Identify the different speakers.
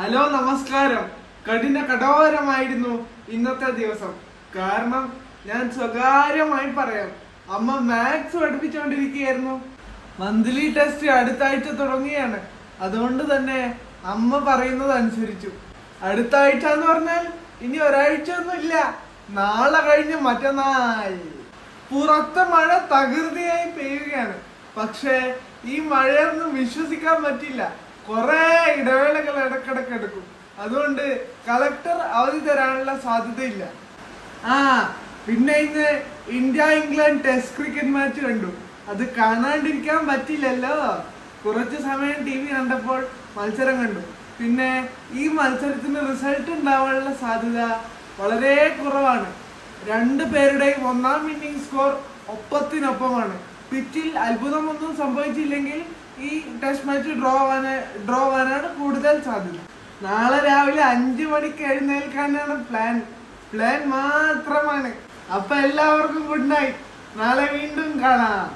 Speaker 1: Hello നമസ്കാരം. കഠിന കഠോരമായിരുന്നു ഇന്നത്തെ ദിവസം. കാരണം ഞാൻ സ്വകാര്യമായി പറയാം അമ്മ മാത്സ് പഠിപ്പിച്ചുകൊണ്ടിരിക്കുകയായിരുന്നു മന്ത്ലി ടെസ്റ്റ് അടുത്ത ആഴ്ച തുടങ്ങിയാണ്. അതുകൊണ്ട് തന്നെ അമ്മ പറയുന്നത് അനുസരിച്ചു. അടുത്ത ആഴ്ച എന്ന് പറഞ്ഞാൽ ഇനി ഒരാഴ്ച ഒന്നും ഇല്ല. നാളെ കഴിഞ്ഞ് മറ്റന്നാൾ. പുറത്തെ മഴ തകൃതിയായി പെയ്യുകയാണ്. പക്ഷേ ഈ മഴയൊന്നും വിശ്വസിക്കാൻ പറ്റില്ല. കുറെ ഇടവേളകൾ ഇടക്കിടക്ക് എടുക്കും. അതുകൊണ്ട് കളക്ടർ അവധി തരാനുള്ള സാധ്യതയില്ല. ആ പിന്നെ ഇന്ന് India England test cricket match കണ്ടു. അത് കാണാണ്ടിരിക്കാൻ പറ്റില്ലല്ലോ കുറച്ച് സമയം ടി വി കണ്ടപ്പോൾ മത്സരം കണ്ടു. പിന്നെ ഈ മത്സരത്തിന് റിസൾട്ട് ഉണ്ടാവാനുള്ള സാധ്യത വളരെ കുറവാണ്. രണ്ട് പേരുടെയും ഒന്നാം ഇന്നിംഗ് സ്കോർ ഒപ്പത്തിനൊപ്പമാണ്. പിച്ചിൽ അത്ഭുതമൊന്നും സംഭവിച്ചില്ലെങ്കിൽ ഈ ടെസ്റ്റ് മാച്ച് ഡ്രോ ആവാന് ഡ്രോ ആവാനാണ് കൂടുതൽ സാധ്യത. നാളെ രാവിലെ അഞ്ചു മണിക്ക് എഴുന്നേൽക്കാനാണ് പ്ലാൻ പ്ലാൻ മാത്രമാണ്. അപ്പൊ എല്ലാവർക്കും ഗുഡ് നൈറ്റ് നാളെ വീണ്ടും കാണാം.